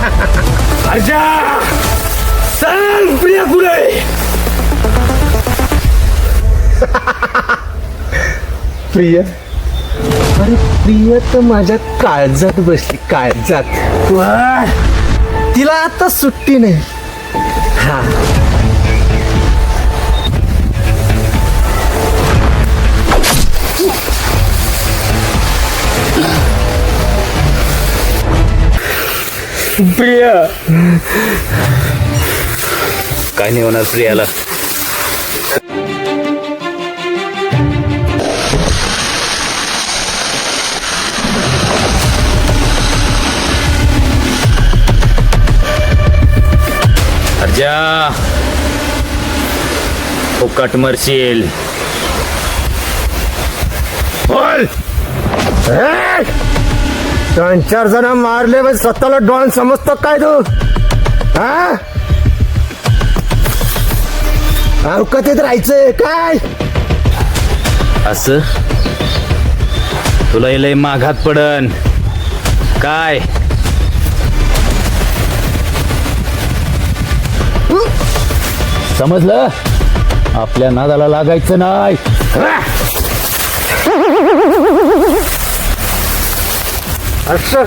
अर्जा चल प्रिया फुले प्रिय? अरे प्रिय तर माझ्या काळजात बसली काळजात. तिला आता सुट्टी नाही. हा. प्रिय. काय नाही होणार प्रियाला. अर्जा. फुकट मरशील. बोल. दोन चार जण मारले पण स्वतःला डॉन समजतो काय तू? हा? अवकतीत राहायचंय काय? असं? तुला लय माघात पडन. काय? समजलं? आपल्या नादाला लागायचं नाही. असं